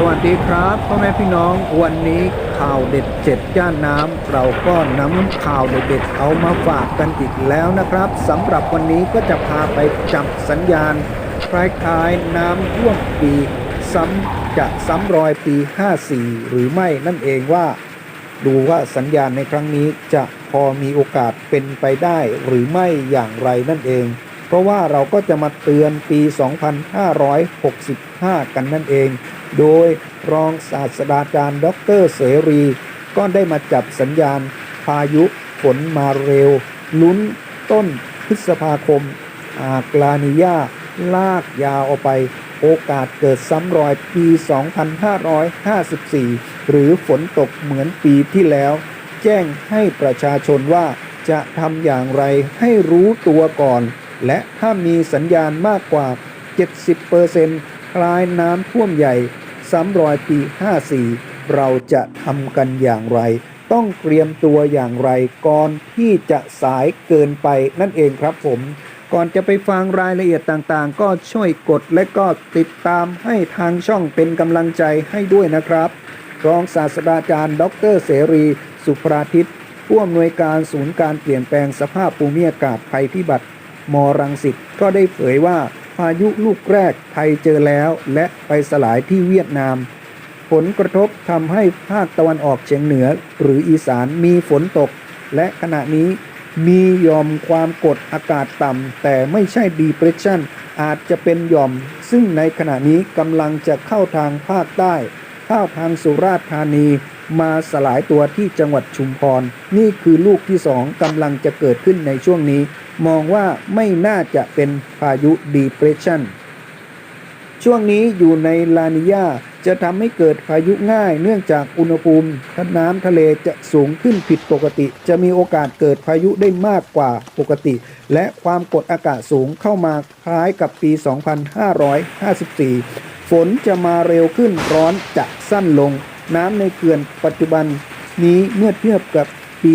สวัสดีครับพ่อแม่พี่น้องวันนี้ข่าวเด็ดเจ็ดย่านน้ำเราก็นำข่าวเด็ดๆเอามาฝากกันอีกแล้วนะครับสำหรับวันนี้ก็จะพาไปจับสัญญาณ คล้ายๆน้ำท่วมปีซ้ำจะซ้ำรอยปี 54 หรือไม่นั่นเองว่า ดูว่าสัญญาณในครั้งนี้จะพอมีโอกาสเป็นไปได้หรือไม่อย่างไรนั่นเอง เพราะว่าเราก็จะมาเตือนปี 2565 กันนั่นเอง โดยรองศาสตราจารย์ดอกเตอรเสรี ก็ได้มาจับสัญญาณพายุฝนมาเร็ว ลุ้นต้นพฤษภาคม อากลานิยาลากยาวออกไป โอกาสเกิดซ้ำรอยปี 2554 หรือฝนตกเหมือนปีที่แล้ว แจ้งให้ประชาชนว่าจะทำอย่างไรให้รู้ตัวก่อน และถ้ามีสัญญาณมากกว่า 70%คล้ายน้ำท่วมใหญ่ซ้ำรอยปี 54 เราจะทำกันอย่างไร ต้องเตรียมตัวอย่างไรก่อนที่จะสายเกินไปนั่นเองครับผมก่อนจะไปฟังรายละเอียดต่างๆ ก็ช่วยกดและก็ติดตามให้ทางช่องเป็นกำลังใจให้ด้วยนะครับ รองศาสตราจารย์ ดรเสรี สุภราทิตผู้อำนวยการศูนย์การเปลี่ยนแปลงสภาพภูมิอากาศภัยพิบัติ มรังสิตก็ได้เผยว่าพายุลูกแรกไทยเจอแล้วและไปสลายที่เวียดนาม ผลกระทบทำให้ภาคตะวันออกเฉียงเหนือ หรืออีสานมีฝนตก และขณะนี้มีย่อมความกดอากาศต่ำแต่ไม่ใช่ depression อาจจะเป็นย่อม ซึ่งในขณะนี้กำลังจะเข้าทางภาคใต้เข้าทางสุราษฎร์ธานีมาสลายตัวที่จังหวัดชุมพร นี่คือลูกที่สองกำลังจะเกิดขึ้นในช่วงนี้ มองว่าไม่น่าจะเป็นพายุ depression ช่วงนี้อยู่ในลานิยาจะทำให้เกิดพายุง่ายเนื่องจากอุณหภูมิทน้ำทะเลจะสูงขึ้นผิดปกติ จะมีโอกาสเกิดพายุได้มากกว่าปกติ และความกดอากาศสูงเข้ามาคล้ายกับปี 2554 ฝนจะมาเร็วขึ้นร้อนจะสั้นลง น้ำในเขื่อนปัจจุบันนี้เมื่อเทียบกับปี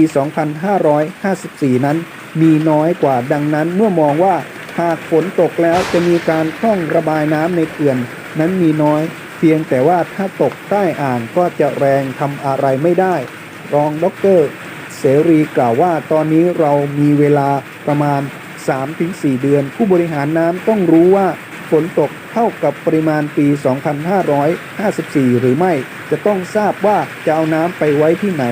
2554 นั้น มีน้อยกว่าดังนั้น เมื่อมองว่าหากฝนตกแล้วจะมีการพร่องระบายน้ำในเขื่อน นั้นมีน้อย เพียงแต่ว่าถ้าตกใต้อ่างก็จะแรงทำอะไรไม่ได้ รองด็อกเตอร์เสรีกล่าวว่าตอนนี้เรามีเวลาประมาณ 3-4 เดือน ผู้บริหารน้ำต้องรู้ว่าฝนตกเท่ากับปริมาณปี 2554 หรือไม่ จะต้องทราบว่าจะเอาน้ำไปไว้ที่ไหน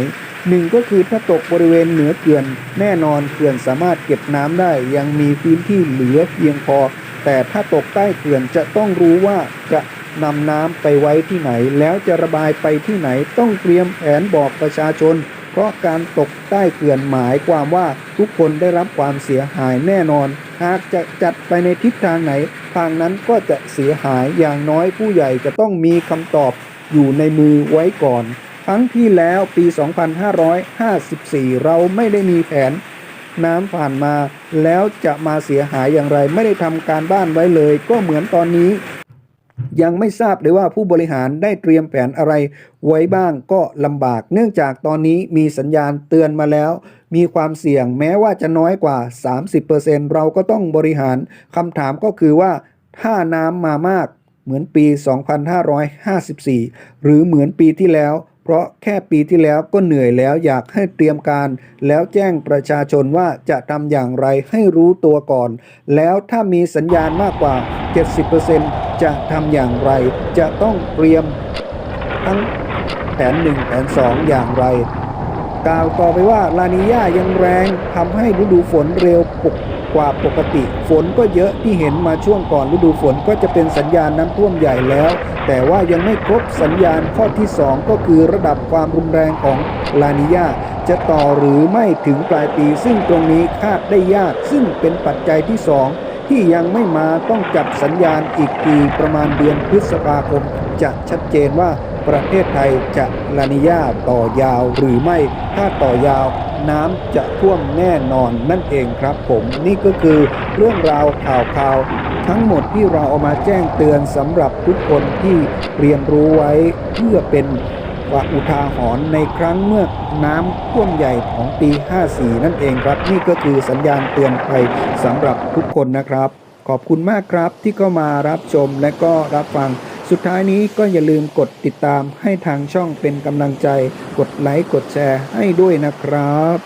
หนึ่งก็คือถ้าตกบริเวณเหนือเขื่อน แน่นอนเขื่อนสามารถเก็บน้ำได้ ยังมีพื้นที่เหลือเพียงพอ แต่ถ้าตกใต้เขื่อนจะต้องรู้ว่าจะนำน้ำไปไว้ที่ไหน แล้วจะระบายไปที่ไหนต้องเตรียมแผนบอกประชาชน เพราะการตกใต้เขื่อนหมายความว่าทุกคนได้รับความเสียหายแน่นอน หากจะจัดไปในทิศทางไหน ทางนั้นก็จะเสียหายอย่างน้อยผู้ใหญ่จะต้องมีคำตอบอยู่ในมือไว้ก่อน รั้งที่แล้วปี 2554 เราไม่ได้มีแผนน้ำผ่านมาแล้วจะมาเสียหายอย่างไร ไม่ได้ทำการบ้านไว้เลย ก็เหมือนตอนนี้ ยังไม่ทราบเลยว่าผู้บริหารได้เตรียมแผนอะไร ไว้บ้างก็ลำบาก เนื่องจากตอนนี้มีสัญญาณเตือนมาแล้ว มีความเสี่ยงแม้ว่าจะน้อยกว่า 30%เราก็ต้องบริหารคำถามก็คือว่า ถ้าน้ำมามากเหมือนปี 2554 หรือเหมือนปีที่แล้ว เพราะแค่ปีที่แล้วก็เหนื่อยแล้วอยากให้เตรียมการ แล้วแจ้งประชาชนว่าจะทำอย่างไรให้รู้ตัวก่อน แล้วถ้ามีสัญญาณมากกว่า 70%จะทำอย่างไร จะต้องเตรียมทั้งแผน1แผน2 อย่างไร กล่าวต่อไปว่าลานิญายังแรงทำให้ฤดูฝนเร็วปกกว่าปกติ ฝนก็เยอะที่เห็นมาช่วงก่อนฤดูฝนก็จะเป็นสัญญาณน้ำท่วมใหญ่แล้ว แต่ว่ายังไม่ครบสัญญาณข้อที่ 2 ก็คือระดับความรุนแรงของลานิญาจะต่อหรือไม่ถึงปลายปี ซึ่งตรงนี้คาดได้ยาก ซึ่งเป็นปัจจัยที่ 2 ที่ยังไม่มาต้องจับสัญญาณอีกทีประมาณเดือนพฤษภาคมจะชัดเจนว่า ประเทศไทยจะลานิญาต่อยาวหรือไม่ ถ้าต่อยาวน้ำจะท่วมแน่นอนนั่นเองครับผมนี่ก็คือเรื่องราวข่าวข่าวทั้งหมดที่เราเอามาแจ้งเตือนสำหรับทุกคนที่เรียนรู้ไว้เพื่อเป็นว่าอุทาหรณ์ในครั้งเมื่อน้ำท่วมใหญ่ของปี 54 นั่นเองครับ นี่ก็คือสัญญาณเตือนภัยสำหรับทุกคนนะครับ ขอบคุณมากครับที่เข้ามารับชมและก็รับฟัง สุดท้ายนี้ก็อย่าลืมกดติดตามให้ทางช่องเป็นกำลังใจ กดไลค์กดแชร์ให้ด้วยนะครับ